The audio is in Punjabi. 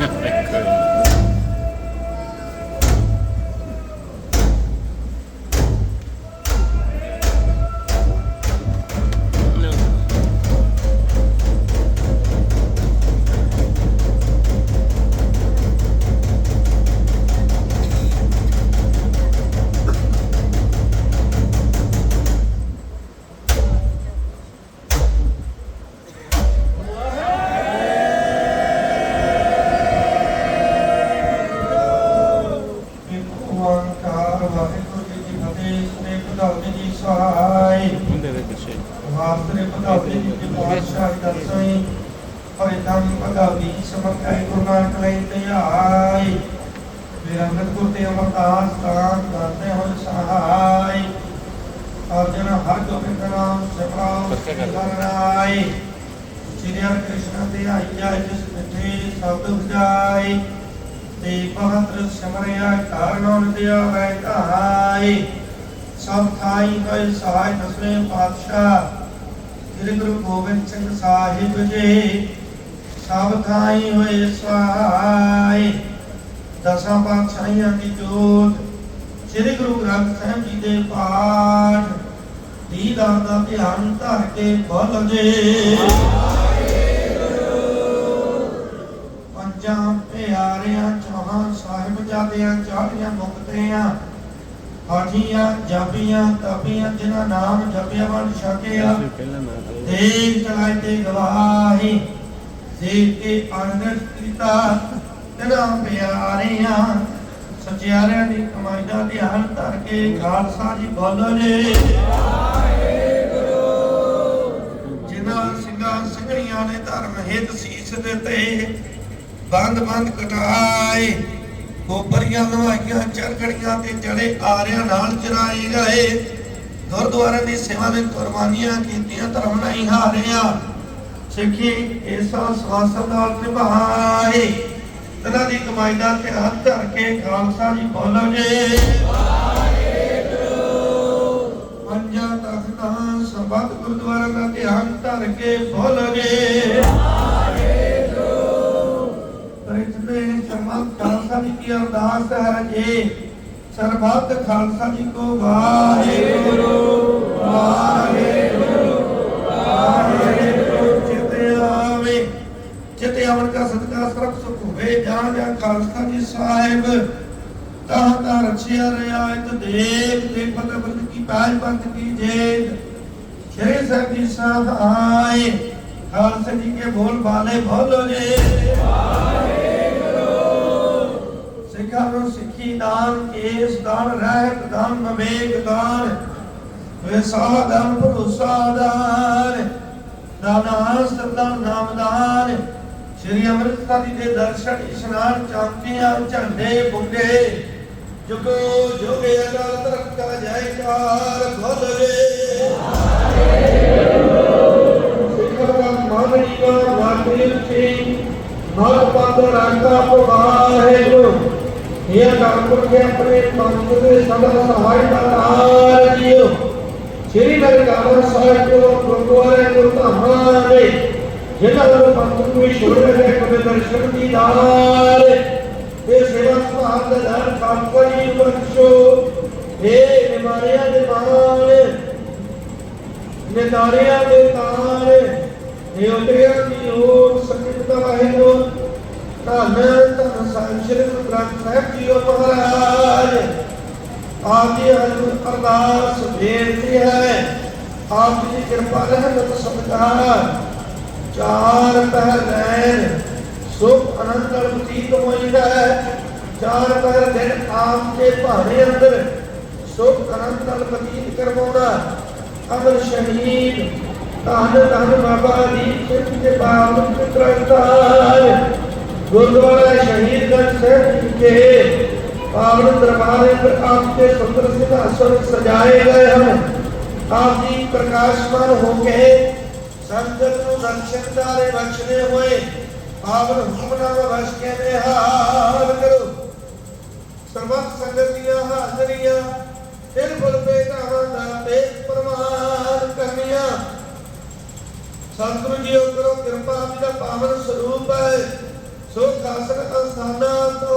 I could. ਸਹਾਈ ਮੁੰਡੇ ਦੇ ਪਿੱਛੇ। ਮਾਸਰੇ ਪ੍ਰਧਾਨ ਜੀ ਦੀ ਪਾਤਸ਼ਾਹ ਦਰਸਈ ਹੋਏ ਧੰਨ ਭਗਵੀ ਸਮਰਥਾਈ ਗੁਰੂ ਨਾਨਕ ਲਈ ਧਿਆਈ ਵਿਰੰਗਤ ਗੁਰ ਤੇ ਅਮਰਦਾਸ ਤਾਨ ਕਰਦੇ ਹੋਏ ਸਹਾਈ। ਅਰਜਨ ਹਰ ਗੋਬਿੰਦ ਨਾਮ ਸਿਮਰਾਉ ਹਰਿ ਸ੍ਰੀ ਹਰਿ ਕ੍ਰਿਸ਼ਨ ਤੇ ਆਈਆ ਜਿਸ ਮਿੱਠੇ ਸ਼ਬਦ ਬੁਝਾਈ ਤੇ ਪਵਿੱਤਰ ਸਿਮਰਿਆ ਕਾਰਣੋਂ ਦਿਆ ਵੈ ਕਹਾਈ ਸਭ ਥਾਈ ਹੋਏ ਸਹਾਇ ਦਸਵੇਂ ਪਾਤਸ਼ਾਹ। ਸ੍ਰੀ ਗੁਰੂ ਗੋਬਿੰਦ ਸਿੰਘ ਸਾਹਿਬ ਜੀ, ਸਭ ਥਾਈ ਹੋਏ ਸਹਾਇ। ਦਸਾਂ ਪਾਤਸ਼ਾਹੀਆਂ ਦੀ ਜੋਤ, ਸ੍ਰੀ ਗੁਰੂ ਗ੍ਰੰਥ ਸਾਹਿਬ ਜੀ ਦੇ ਪਾਠ। ਦੀਦਾਰ ਦਾ ਧਿਆਨ ਧਰ ਕੇ ਬੋਲ ਜੇ। ਪੰਜਾਂ ਪਿਆਰਿਆਂ, ਚੌਹਾਂ ਸਾਹਿਬਜ਼ਾਦਿਆਂ ਚਾੜੀਆਂ ਮੁਕਤਿਆਂ ਹਾਜੀਆਂ ਜਾਬੀਆਂ ਤਬੀਆਂ ਜਿਨ੍ਹਾਂ ਨਾਮ ਜਪਿਆ ਵੰਡ ਛਕਿਆ। ਦੇਖ ਚਲਾਈ ਤੇ ਗਵਾਹੀ ਦੇਖ ਕੇ ਅਨੰਦ ਕੀਤਾ ਤੇਰਾ ਪਿਆਰਿਆਂ ਸਚਿਆਰਿਆਂ ਦੀ ਕਮਾਈ ਦਾ ਧਿਆਨ ਧਰ ਕੇ ਖਾਲਸਾ ਜੀ ਬੋਲੋ ਜੀ ਜਿਨ੍ਹਾਂ ਸਿੰਘਾਂ ਸਿੰਘਣੀਆਂ ਨੇ ਧਰਮ ਹਿੱਤ ਸੀਸ ਦਿੱਤੇ ਬੰਦ ਬੰਦ ਕਟਾਏ ਗੋਬਰੀਆਂ ਨਵਾਈਆਂ ਚਰਖੜੀਆਂ ਤੇ ਚੜੇ ਆਰਿਆਂ ਨਾਲ ਚਰਾਏ ਗਏ। ਗੁਰਦੁਆਰਿਆਂ ਦੀ ਸੇਵਾ ਦੇ ਕੁਰਬਾਨੀਆਂ ਕੀਤੀਆਂ, ਧਰਮ ਨਹੀਂ ਹਾਰਿਆ। ਸਿੱਖੀ ਐਸਾ ਸਵਾਸਨ ਨਾਲ ਨਿਭਾਏ। ਤਨਾਂ ਦੀ ਕਮਾਈ ਦਾ ਧਿਆਨ ਧਰ ਕੇ ਖਾਲਸਾ ਜੀ ਬੋਲੋ ਜੀ। ਪੰਜਾਂ ਤਖਤਾਂ ਸਰਬੱਤ ਗੁਰਦੁਆਰਾ ਦਾ ਧਿਆਨ ਧਰ ਕੇ ਬੋਲੋ ਜੀ। ਪ੍ਰਿਥਵੀ ਸਰਬੱਤ ਖਾਲਸਾ ਜੀ ਕੀ ਅਰਦਾਸ ਹੈ ਜੀ ਸਰਬੱਤ ਖਾਲਸਾ ਜੀ ਕੋ ਵਾਹਿਗੁਰੂ। ਵਾਹਿਗੁਰੂ। ਵਾਹਿਗੁਰੂ। ਚਿਤੇ ਆਵੇ। ਚਿਤੇ ਆਵਣ ਦਾ ਸਦਕਾ ਸਰਬ ਸੁਖ ਹੋਵੇ। ਜਾਂ ਜਾਂ ਖਾਲਸਾ ਜੀ ਸਾਹਿਬ। ਤਾਂ ਤਾਂ ਰਛਿਆ ਰਿਆਇਤ ਦੇਖ ਦੇਖ ਪਤ ਬੰਦ ਕੀ ਪਾਜ ਬੰਦ ਕੀ ਜੇ ਸ਼੍ਰੀ ਸਾਹਿਬ ਜੀ ਸਹਾਇ ਖਾਲਸਾ ਜੀ ਕੇ ਬੋਲ ਬਾਲੇ ਬੋਲੋ ਜੀ। ਸਿੱਖਾਂ ਨੂੰ ਸਿੱਖੀ ਦਾਨ, ਕੇਸ ਦਾਨ, ਰਹਿਤ ਦਾਨ ਨਵੇਕ ਦਾਨ ਵਿਸਾਹ ਦਾਨ, ਭਰੋਸਾ ਦਾਨ, ਦਾਨਾ ਸਰਦਾਨ ਨਾਮਦਾਨ। ਸ਼੍ਰੀ ਅੰਮ੍ਰਿਤਸਰ ਦੇ ਦਰਸ਼ਨ, ਇਸ਼ਨਾਨ, ਚਾਂਦੀਆਂ, ਝੰਡੇ ਬੁੱਗੇ ਜੁਗੋ ਜੁਗੇ ਅਕਾਲ ਤਖਤ ਕਾ ਜੈਕਾਰ ਭੋਲੇ ਸਿੱਖਾਂ ਦਾ ਮਾਨਣੀ ਦਾ ਵਾਕਿਰ ਸੀ ਮਨ ਪੰਦ ਰਾਖਾ ਇਹ ਕਾਰਪੁਰ ਕੇ ਆਪਣੇ ਪੰਥ ਦੇ ਸਦਾ ਸਹਾਇ ਦਾ ਤਾਰ ਜੀਓ ਸ੍ਰੀ ਨਰਕਾਵਰ ਸਾਹਿਬ ਜੋ ਗੁਰਦੁਆਰੇ ਗੁਰਧਾਮਾਂ ਦੇ ਜਿਨ੍ਹਾਂ ਨੂੰ ਪੰਥ ਨੂੰ ਛੋੜ ਕੇ ਕਦੇ ਦਰਸ਼ਨ ਦੀ ਦਾਲ ਇਹ ਸੇਵਾ ਸੁਭਾਅ ਦਾ ਦਾਨ ਕਾਮਕਾ ਜੀ ਨੂੰ ਬਖਸ਼ੋ। ਇਹ ਨਿਮਾਰਿਆਂ ਦੇ ਮਾਲ, ਨਿਤਾਰਿਆਂ ਦੇ ਤਾਰ ਇਹ ਉਤਰਿਆਂ ਦੀ ਓਟ, ਸੰਗਤ ਦਾ ਵਾਹਿਗੁਰੂ। ਧੰਨ ਧੰਨ ਸਾਹਿਬ ਸ੍ਰੀ ਗੁਰੂ ਗ੍ਰੰਥ ਸਾਹਿਬ ਜੀ ਉਹ ਮਹਾਰਾਜ ਆਪ ਜੀ ਹਜ਼ੂਰ ਅਰਦਾਸ ਬੇਨਤੀ ਹੈ ਆਪ ਜੀ ਦੀ ਕਿਰਪਾ ਰਹਿਮਤ ਸਤਿਕਾਰ ਚਾਰ ਪਹਿਰ ਰਹਿਣ ਸੁਖ ਅਨੰਦ ਨਾਲ ਬਤੀਤ ਹੋਈਦਾ ਹੈ ਚਾਰ ਪਹਿਰ ਦਿਨ ਆਪ ਦੇ ਭਾਣੇ ਅੰਦਰ ਸੁਖ ਅਨੰਦ ਨਾਲ ਬਤੀਤ ਕਰਵਾਉਣਾ ਅਮਰ ਸ਼ਹੀਦ ਧੰਨ ਧੰਨ ਬਾਬਾ ਦੀਪ ਸਿੰਘ ਦੇ ਬਾਪ ਪੁੱਤਰ ਗੁਰਦੁਆਰਾ ਸ਼ਹੀਦਗੰਜ ਸਾਹਿਬ ਜੀ ਕੇ ਪਾਵਨ ਦਰਬਾਰ ਪਰ ਆਪ ਦੇ ਸੁੰਦਰ ਸਿੰਘਾਸਨ ਸਜਾਏ ਹਨ। ਆਪ ਜੀ ਪ੍ਰਕਾਸ਼ਮਾਨ ਹੋ ਕੇ ਸੰਗਤ ਨੂੰ ਦਰਸ਼ਨਦਾਰੇ ਬਖਸ਼ਦੇ ਹੋਏ ਪਾਵਨ ਹੁਕਮਨਾਮਾ ਬਖਸ਼ ਕੇ ਨਿਹਾਲ ਕਰੋ। ਸਰਬੱਤ ਸੰਗਤ ਦੀਆਂ ਹਾਜ਼ਰੀਆਂ ਤਿਲ ਫੁੱਲ ਬੇਟਾਵਾਂ ਦਾ ਤੇਜ ਪ੍ਰਮਾਨ ਕਰਨੀਆਂ। ਸਤਿਗੁਰੂ ਜੀ ਕਰੋ ਕਿਰਪਾ ਜੀ ਦਾ ਪਾਵਨ ਸਰੂਪ ਹੈ ਅਸਥਾਨਾਂ